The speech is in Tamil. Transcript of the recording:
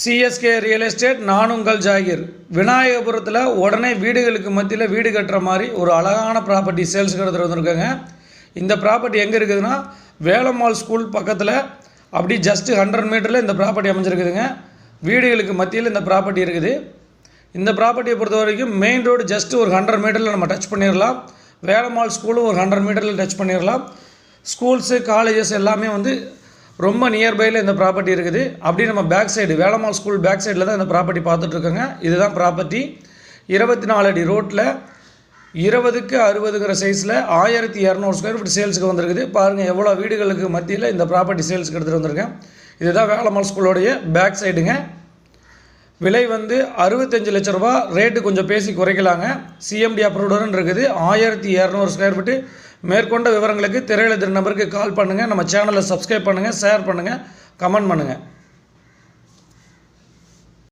சிஎஸ்கே ரியல் எஸ்டேட் நான் உங்கள் ஜாகிர். விநாயகபுரத்தில் உடனே வீடுகளுக்கு மத்தியில் வீடு கட்டுற மாதிரி ஒரு அழகான ப்ராப்பர்ட்டி சேல்ஸுக்கு எடுத்துகிட்டு வந்திருக்காங்க. இந்த ப்ராப்பர்ட்டி எங்கே இருக்குதுன்னா வேலம்மாள் ஸ்கூல் பக்கத்தில் அப்படி ஜஸ்ட்டு ஹண்ட்ரட் மீட்டரில் இந்த ப்ராப்பர்ட்டி அமைஞ்சிருக்குதுங்க. வீடுகளுக்கு மத்தியில் இந்த ப்ராப்பர்ட்டி இருக்குது. இந்த ப்ராப்பர்ட்டியை பொறுத்த வரைக்கும் மெயின் ரோடு ஜஸ்ட்டு ஒரு ஹண்ட்ரட் மீட்டரில் நம்ம டச் பண்ணிடலாம். வேலம்மாள் ஸ்கூலும் ஒரு ஹண்ட்ரட் மீட்டரில் டச் பண்ணிடலாம். ஸ்கூல்ஸு காலேஜஸ் எல்லாமே வந்து ரொம்ப நியர்பையில் இந்த ப்ராப்பர்ட்டி இருக்குது. அப்படி நம்ம back side Velammal school back சைடில் தான் இந்த ப்ராப்பர்ட்டி பார்த்துட்ருக்கோங்க. இதுதான் ப்ராப்பர்ட்டி இருபத்தி நாலு அடி ரோட்டில் இருபதுக்கு அறுபதுங்கிற சைஸில் ஆயிரத்தி இரநூறு ஸ்கொயர் ஃபீட் சேல்ஸுக்கு வந்திருக்குது. பாருங்கள் எவ்வளோ வீடுகளுக்கு மத்தியில் இந்த ப்ராப்பர்ட்டி சேல்ஸுக்கு எடுத்துகிட்டு வந்திருக்கேன். இதுதான் வேளமால் ஸ்கூலோடைய பேக் சைடுங்க விலை வந்து அறுபத்தஞ்சு லட்ச ரூபா. ரேட்டு கொஞ்சம் பேசி குறைக்கலாங்க. சிஎம்டி அப்ரூவ்டுன்னு இருக்குது. ஆயிரத்தி இரநூறு ஸ்கொயர் ஃபீட்டு மேற்கொண்ட விவரங்களுக்கு திரையில நம்பருக்கு கால் பண்ணுங்கள் நம்ம சேனலை சப்ஸ்கிரைப் பண்ணுங்கள் ஷேர் பண்ணுங்கள் கமெண்ட் பண்ணுங்கள்